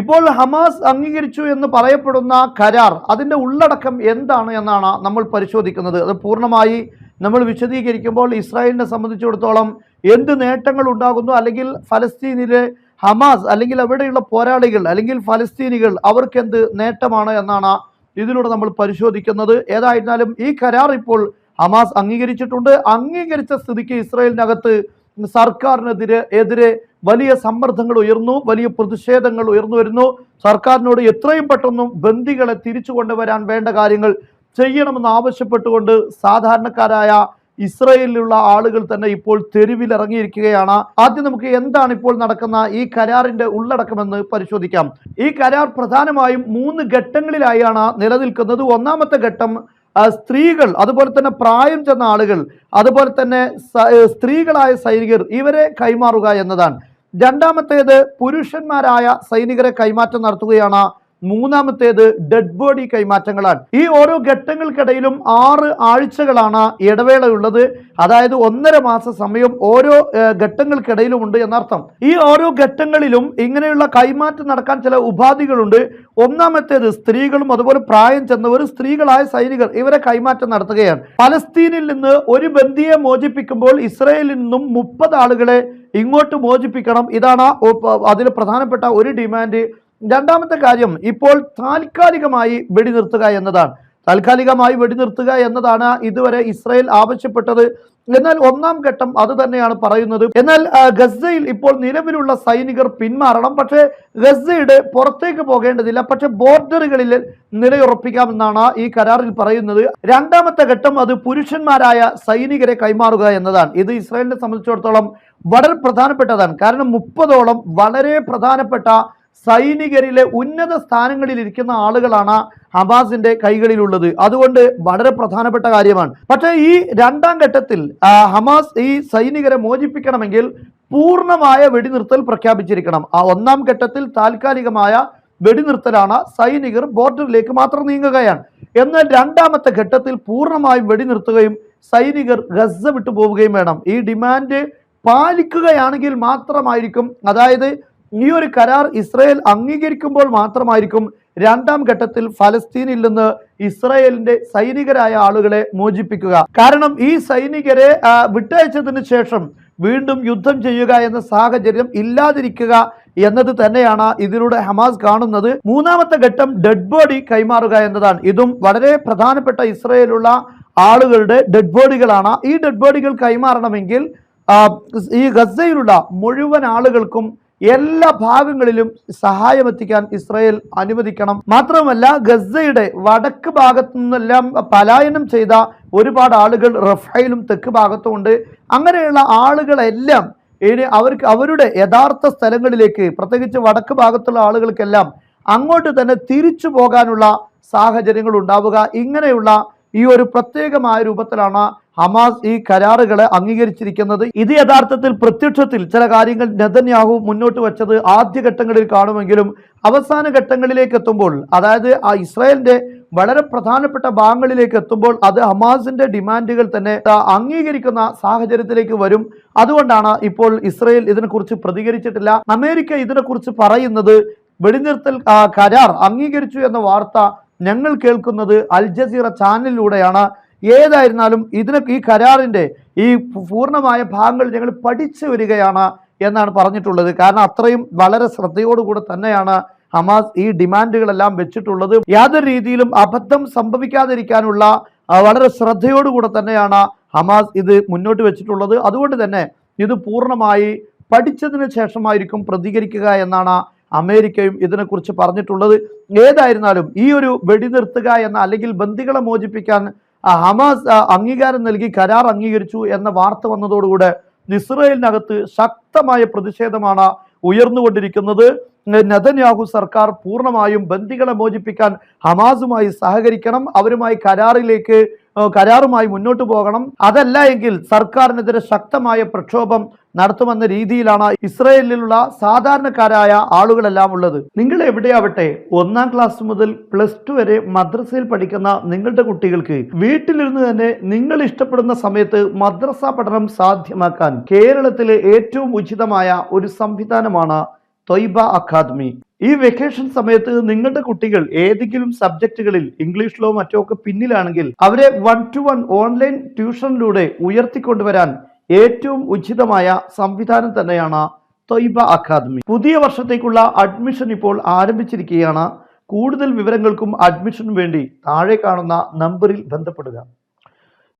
ഇപ്പോൾ ഹമാസ് അംഗീകരിച്ചു എന്ന് പറയപ്പെടുന്ന കരാർ അതിന്റെ ഉള്ളടക്കം എന്താണ് എന്നാണ് നമ്മൾ പരിശോധിക്കുന്നത്. അത് പൂർണമായി നമ്മൾ വിശദീകരിക്കുമ്പോൾ ഇസ്രായേലിനെ സംബന്ധിച്ചിടത്തോളം എന്ത് നേട്ടങ്ങൾ ഉണ്ടാകുന്നു? അല്ലെങ്കിൽ ഫലസ്തീനിലെ ഹമാസ് അല്ലെങ്കിൽ അവിടെയുള്ള പോരാളികൾ അല്ലെങ്കിൽ ഫലസ്തീനികൾ അവർക്ക് എന്ത് നേട്ടമാണ് എന്നാണ് ഇതിലൂടെ നമ്മൾ പരിശോധിക്കുന്നത്. ഏതായിരുന്നാലും ഈ കരാർ ഇപ്പോൾ ഹമാസ് അംഗീകരിച്ചിട്ടുണ്ട്. അംഗീകരിച്ച സ്ഥിതിക്ക് ഇസ്രായേലിനകത്ത് സർക്കാരിനെതിരെ എതിരെ വലിയ സമ്മർദ്ദങ്ങൾ ഉയർന്നു വലിയ പ്രതിഷേധങ്ങൾ ഉയർന്നു വരുന്നു. സർക്കാരിനോട് എത്രയും പെട്ടെന്നും ബന്ദികളെ തിരിച്ചു കൊണ്ടുവരാൻ വേണ്ട കാര്യങ്ങൾ ചെയ്യണമെന്ന് ആവശ്യപ്പെട്ടുകൊണ്ട് സാധാരണക്കാരായ ഇസ്രയേലിലുള്ള ആളുകൾ തന്നെ ഇപ്പോൾ തെരുവിൽ ഇറങ്ങിയിരിക്കുകയാണ് ആദ്യം നമുക്ക് എന്താണ് ഇപ്പോൾ നടക്കുന്ന ഈ കരാറിന്റെ ഉള്ളടക്കമെന്ന് പരിശോധിക്കാം. ഈ കരാർ പ്രധാനമായും മൂന്ന് ഘട്ടങ്ങളിലായാണ് നിലനിൽക്കുന്നത്. ഒന്നാമത്തെ ഘട്ടം സ്ത്രീകൾ അതുപോലെ തന്നെ പ്രായം ചെന്ന ആളുകൾ അതുപോലെ തന്നെ സ്ത്രീകളായ സൈനികർ ഇവരെ കൈമാറുക എന്നതാണ്. രണ്ടാമത്തേത് പുരുഷന്മാരായ സൈനികരെ കൈമാറ്റം നടത്തുകയാണ് മൂന്നാമത്തേത് ഡെഡ് ബോഡി കൈമാറ്റങ്ങളാണ്. ഈ ഓരോ ഘട്ടങ്ങൾക്കിടയിലും ആറ് ആഴ്ചകളാണ് ഇടവേളയുള്ളത്. അതായത് ഒന്നര മാസ സമയം ഓരോ ഘട്ടങ്ങൾക്കിടയിലും ഉണ്ട് എന്നർത്ഥം. ഈ ഓരോ ഘട്ടങ്ങളിലും ഇങ്ങനെയുള്ള കൈമാറ്റം നടക്കാൻ ചില ഉപാധികളുണ്ട്. ഒന്നാമത്തേത് സ്ത്രീകളും അതുപോലെ പ്രായം ചെന്നവർ സ്ത്രീകളായ സൈനികർ ഇവരെ കൈമാറ്റം നടത്തുകയാണ്. പലസ്തീനിൽ നിന്ന് ഒരു ബന്ധിയെ മോചിപ്പിക്കുമ്പോൾ ഇസ്രയേലിൽ നിന്നും മുപ്പത് ആളുകളെ ഇങ്ങോട്ട് മോചിപ്പിക്കണം. ഇതാണ് അതിൽ പ്രധാനപ്പെട്ട ഒരു ഡിമാൻഡ്. രണ്ടാമത്തെ കാര്യം ഇപ്പോൾ താൽക്കാലികമായി വെടിനിർത്തുക എന്നതാണ്. താൽക്കാലികമായി വെടിനിർത്തുക എന്നതാണ് ഇതുവരെ ഇസ്രായേൽ ആവശ്യപ്പെട്ടത്. എന്നാൽ ഒന്നാം ഘട്ടം അത് തന്നെയാണ് പറയുന്നത്. എന്നാൽ ഗസയിൽ ഇപ്പോൾ നിലവിലുള്ള സൈനികർ പിന്മാറണം. പക്ഷേ ഗസയുടെ പുറത്തേക്ക് പോകേണ്ടതില്ല. പക്ഷേ ബോർഡറുകളിൽ നിലയുറപ്പിക്കാമെന്നാണ് ഈ കരാറിൽ പറയുന്നത്. രണ്ടാമത്തെ ഘട്ടം അത് പുരുഷന്മാരായ സൈനികരെ കൈമാറുക എന്നതാണ്. ഇത് ഇസ്രായേലിനെ സംബന്ധിച്ചിടത്തോളം വളരെ പ്രധാനപ്പെട്ടതാണ്. കാരണം മുപ്പതോളം വളരെ പ്രധാനപ്പെട്ട സൈനികരിലെ ഉന്നത സ്ഥാനങ്ങളിൽ ഇരിക്കുന്ന ആളുകളാണ് ഹമാസിന്റെ കൈകളിലുള്ളത്. അതുകൊണ്ട് വളരെ പ്രധാനപ്പെട്ട കാര്യമാണ്. പക്ഷേ ഈ രണ്ടാം ഘട്ടത്തിൽ ഹമാസ് ഈ സൈനികരെ മോചിപ്പിക്കണമെങ്കിൽ പൂർണമായ വെടിനിർത്തൽ പ്രഖ്യാപിച്ചിരിക്കണം. ആ ഒന്നാം ഘട്ടത്തിൽ താൽക്കാലികമായ വെടിനിർത്തലാണ് സൈനികർ ബോർഡറിലേക്ക് മാത്രം നീങ്ങുകയാണ്. എന്നാൽ രണ്ടാമത്തെ ഘട്ടത്തിൽ പൂർണമായും വെടിനിർത്തുകയും സൈനികർ ഗസ വിട്ടു പോവുകയും വേണം. ഈ ഡിമാൻഡ് പാലിക്കുകയാണെങ്കിൽ മാത്രമായിരിക്കും. അതായത് ഈ ഒരു കരാർ ഇസ്രായേൽ അംഗീകരിക്കുമ്പോൾ മാത്രമായിരിക്കും രണ്ടാം ഘട്ടത്തിൽ ഫലസ്തീനിൽ നിന്ന് ഇസ്രായേലിന്റെ സൈനികരായ ആളുകളെ മോചിപ്പിക്കുക. കാരണം ഈ സൈനികരെ വിട്ടയച്ചതിന് ശേഷം വീണ്ടും യുദ്ധം ചെയ്യുക എന്ന സാഹചര്യം ഇല്ലാതിരിക്കുക എന്നത് തന്നെയാണ് ഇതിലൂടെ ഹമാസ് കാണുന്നത്. മൂന്നാമത്തെ ഘട്ടം ഡെഡ് ബോഡി കൈമാറുക എന്നതാണ്. ഇതും വളരെ പ്രധാനപ്പെട്ട ഇസ്രയേലുള്ള ആളുകളുടെ ഡെഡ് ബോഡികളാണ്. ഈ ഡെഡ് ബോഡികൾ കൈമാറണമെങ്കിൽ ഈ ഗസയിലുള്ള മുഴുവൻ ആളുകൾക്കും എല്ലാ ഭാഗങ്ങളിലും സഹായം എത്തിക്കാൻ ഇസ്രായേൽ അനുവദിക്കണം. മാത്രമല്ല ഗസയുടെ വടക്ക് ഭാഗത്തു നിന്നെല്ലാം പലായനം ചെയ്ത ഒരുപാട് ആളുകൾ റഫൈലും തെക്ക് ഭാഗത്തും ഉണ്ട് അങ്ങനെയുള്ള ആളുകളെല്ലാം ഇനി അവർക്ക് അവരുടെ യഥാർത്ഥ സ്ഥലങ്ങളിലേക്ക് പ്രത്യേകിച്ച് വടക്ക് ഭാഗത്തുള്ള ആളുകൾക്കെല്ലാം അങ്ങോട്ട് തന്നെ തിരിച്ചു പോകാനുള്ള സാഹചര്യങ്ങൾ ഉണ്ടാവുക. ഇങ്ങനെയുള്ള ഈ ഒരു പ്രത്യേകമായ രൂപത്തിലാണ് ഹമാസ് ഈ കരാറുകളെ അംഗീകരിച്ചിരിക്കുന്നത് ഇത് യഥാർത്ഥത്തിൽ പ്രത്യക്ഷത്തിൽ ചില കാര്യങ്ങൾ നെതന്യാഹു മുന്നോട്ട് വെച്ചത് ആദ്യഘട്ടങ്ങളിൽ കാണുമെങ്കിലും അവസാന ഘട്ടങ്ങളിലേക്ക് എത്തുമ്പോൾ അതായത് ആ ഇസ്രായേലിന്റെ വളരെ പ്രധാനപ്പെട്ട ഭാഗങ്ങളിലേക്ക് എത്തുമ്പോൾ അത് ഹമാസിന്റെ ഡിമാൻഡുകൾ തന്നെ അംഗീകരിക്കുന്ന സാഹചര്യത്തിലേക്ക് വരും. അതുകൊണ്ടാണ് ഇപ്പോൾ ഇസ്രായേൽ ഇതിനെക്കുറിച്ച് പ്രതികരിച്ചിട്ടില്ല. അമേരിക്ക ഇതിനെക്കുറിച്ച് പറയുന്നത് വെടിനിർത്തൽ കരാർ അംഗീകരിച്ചു എന്ന വാർത്ത ഞങ്ങൾ കേൾക്കുന്നത് അൽ ജസീറ ചാനലിലൂടെയാണ്. ഏതായിരുന്നാലും ഇതിന് ഈ കരാറിന്റെ ഈ പൂർണമായ ഭാഗങ്ങൾ ഞങ്ങൾ പഠിച്ചു വരികയാണ് എന്നാണ് പറഞ്ഞിട്ടുള്ളത്. കാരണം അത്രയും വളരെ ശ്രദ്ധയോടുകൂടെ തന്നെയാണ് ഹമാസ് ഈ ഡിമാൻഡുകളെല്ലാം വെച്ചിട്ടുള്ളത്. യാതൊരു രീതിയിലും അബദ്ധം സംഭവിക്കാതിരിക്കാനുള്ള വളരെ ശ്രദ്ധയോടുകൂടെ തന്നെയാണ് ഹമാസ് ഇത് മുന്നോട്ട് വെച്ചിട്ടുള്ളത്. അതുകൊണ്ട് തന്നെ ഇത് പൂർണമായി പഠിച്ചതിന് ശേഷമായിരിക്കും പ്രതികരിക്കുക എന്നാണ് അമേരിക്കയും ഇതിനെക്കുറിച്ച് പറഞ്ഞിട്ടുള്ളത്. ഏതായിരുന്നാലും ഈ ഒരു വെടിനിർത്തുക എന്ന അല്ലെങ്കിൽ ബന്ദികളെ മോചിപ്പിക്കാൻ ഹമാസ് അംഗീകാരം നൽകി കരാർ അംഗീകരിച്ചു എന്ന വാർത്ത വന്നതോടുകൂടെ ഇസ്രയേലിനകത്ത് ശക്തമായ പ്രതിഷേധമാണ് ഉയർന്നുകൊണ്ടിരിക്കുന്നത്. നെതന്യാഹു സർക്കാർ പൂർണമായും ബന്ദികളെ മോചിപ്പിക്കാൻ ഹമാസുമായി സഹകരിക്കണം. അവരുമായി കരാറിലേക്ക് കരാറുമായി മുന്നോട്ട് പോകണം. അതല്ല എങ്കിൽ സർക്കാരിനെതിരെ ശക്തമായ പ്രക്ഷോഭം നടത്തുമെന്ന രീതിയിലാണ് ഇസ്രയേലിലുള്ള സാധാരണക്കാരായ ആളുകളെല്ലാം ഉള്ളത്. നിങ്ങൾ എവിടെയാവട്ടെ ഒന്നാം ക്ലാസ് മുതൽ പ്ലസ് ടു വരെ മദ്രസയിൽ പഠിക്കുന്ന നിങ്ങളുടെ കുട്ടികൾക്ക് വീട്ടിലിരുന്ന് തന്നെ നിങ്ങൾ ഇഷ്ടപ്പെടുന്ന സമയത്ത് മദ്രസ പഠനം സാധ്യമാക്കാൻ കേരളത്തിലെ ഏറ്റവും ഉചിതമായ ഒരു സംവിധാനമാണ് തൊയ്ബ അക്കാദമി. ഈ വെക്കേഷൻ സമയത്ത് നിങ്ങളുടെ കുട്ടികൾ ഏതെങ്കിലും സബ്ജക്റ്റുകളിൽ ഇംഗ്ലീഷിലോ മറ്റോ ഒക്കെ പിന്നിലാണെങ്കിൽ അവരെ വൺ ടു വൺ ഓൺലൈൻ ട്യൂഷനിലൂടെ ഉയർത്തിക്കൊണ്ടുവരാൻ ഏറ്റവും ഉചിതമായ സംവിധാനം തന്നെയാണ് തൊയ്ബ അക്കാദമി. പുതിയ വർഷത്തേക്കുള്ള അഡ്മിഷൻ ഇപ്പോൾ ആരംഭിച്ചിരിക്കുകയാണ്. കൂടുതൽ വിവരങ്ങൾക്കും അഡ്മിഷനും വേണ്ടി താഴെ കാണുന്ന നമ്പറിൽ ബന്ധപ്പെടുക.